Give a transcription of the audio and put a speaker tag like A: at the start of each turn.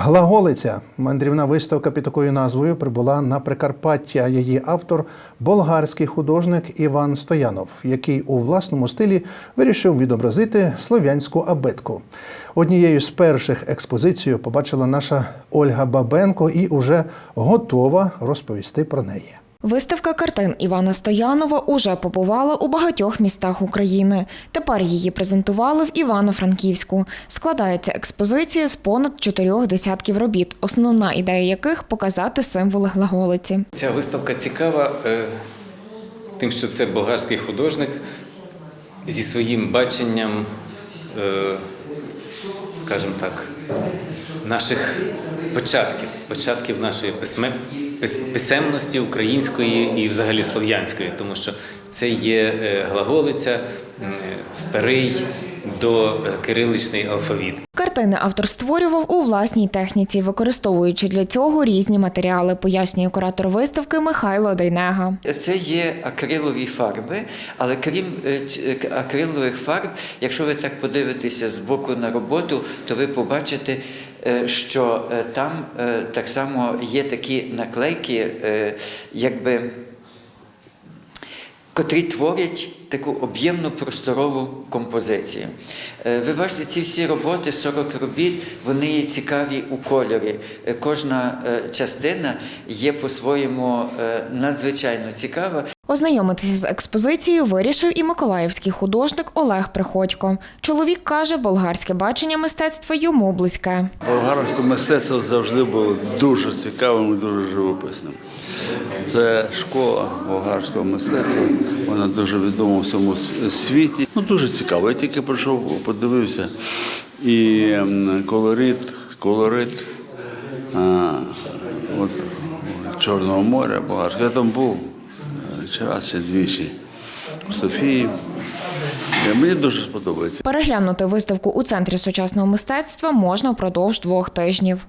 A: Глаголиця мандрівна виставка під такою назвою прибула на Прикарпаття. Її автор болгарський художник Іван Стоянов, який у власному стилі вирішив відобразити слов'янську абетку. Однією з перших експозицій побачила наша Ольга Бабенко і уже готова розповісти про неї.
B: Виставка картин Івана Стоянова уже побувала у багатьох містах України. Тепер її презентували в Івано-Франківську. Складається експозиція з понад чотирьох десятків робіт, основна ідея яких показати символи глаголиці.
C: Ця виставка цікава е, тим, що це болгарський художник зі своїм баченням, е, скажімо так, наших початків, початків нашої письме, пис- писемності української і взагалі слов'янської, тому що це є е, глаголиця, старий до кириличний алфавіт.
B: Картини автор створював у власній техніці, використовуючи для цього різні матеріали, пояснює куратор виставки Михайло Дейнега.
D: Це є акрилові фарби, але крім е, е, акрилових фарб, якщо ви так подивитеся з боку на роботу, то ви побачите, е, що там так само є такі наклейки, якби. Котрі творять таку об'ємну просторову композицію. Е, Ви бачите, ці всі роботи, 40 робіт, вони є цікаві у кольорі. Е, Кожна е, частина є по-своєму надзвичайно цікава.
B: Ознайомитися з експозицією вирішив і миколаївський художник Олег Приходько. Чоловік каже, болгарське бачення мистецтва йому близьке.
E: Болгарське мистецтво завжди було дуже цікавим і дуже живописним. Це школа болгарського мистецтва, вона дуже відома у всьому світі. Ну, дуже цікаво. Я тільки прийшов, подивився. І колорит, колорит а, от, Чорного моря, болгарського. Я там був чи раз, двічі в Софії. Е, Мені дуже сподобається.
B: Переглянути виставку у центрі сучасного мистецтва можна впродовж двох тижнів.